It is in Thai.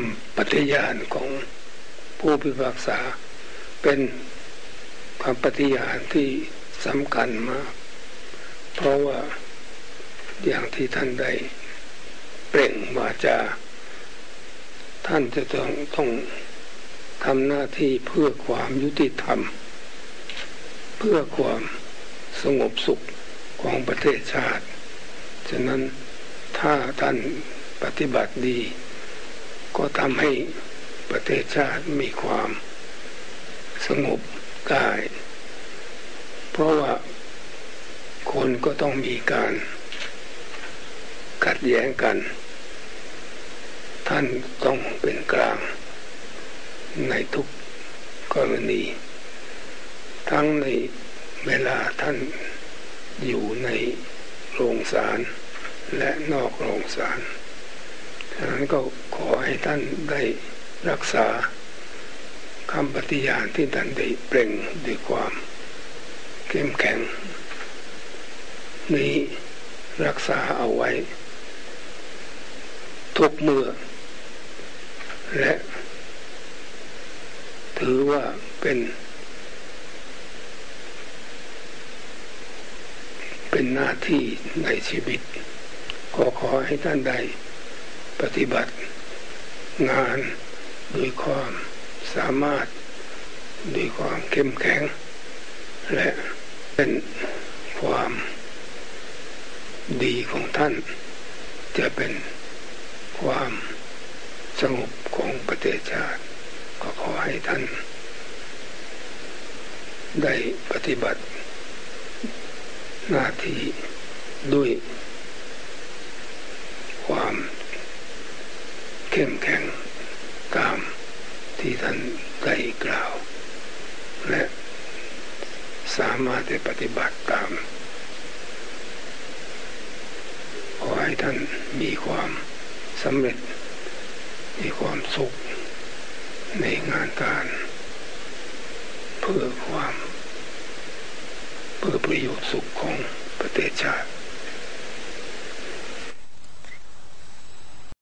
ำปฏิญาณของผู้พิพากษา เป็นความปฏิญาณที่สำคัญมาก เพราะว่าอย่างที่ท่านได้เปล่งวาจา ท่านจะต้องต้องทำหน้าที่เพื่อความยุติธรรม เพื่อความสงบสุขของประเทศชาติ ฉะนั้นถ้าท่านปฏิบัติดี ก็ทำให้ประเทศชาติมีความสงบกายเพราะว่าคนก็ต้องมีการขัดแย้งกัน ท่านต้องเป็นกลางในทุกกรณี ทั้งในเวลาท่านอยู่ในโรงศาลและนอกโรงศาล ฉะนั้นก็ขอให้ท่านได้รักษาคำปฏิญาณที่ท่านได้เปล่งด้วยความเข้มแข็ง นี้รักษาเอาไว้ ทุกเมื่อ และ ถือว่าเป็น เป็นหน้าที่ในชีวิต ก็ขอให้ท่านได้ ปฏิบัติ งานด้วยความสามารถด้วยความเข้มแข็ง และเป็นความดีของท่าน จะเป็นความสงบของประเทศชาติ ก็ขอให้ท่าน ได้ปฏิบัติ หน้าที่ด้วยความ เข้มแข็งตามที่ท่านได้กล่าว และสามารถได้ปฏิบัติตาม ขอให้ท่านมีความสำเร็จ มีความสุขในงานการ เพื่อความ เพื่อประโยชน์สุขของประเทศชาติ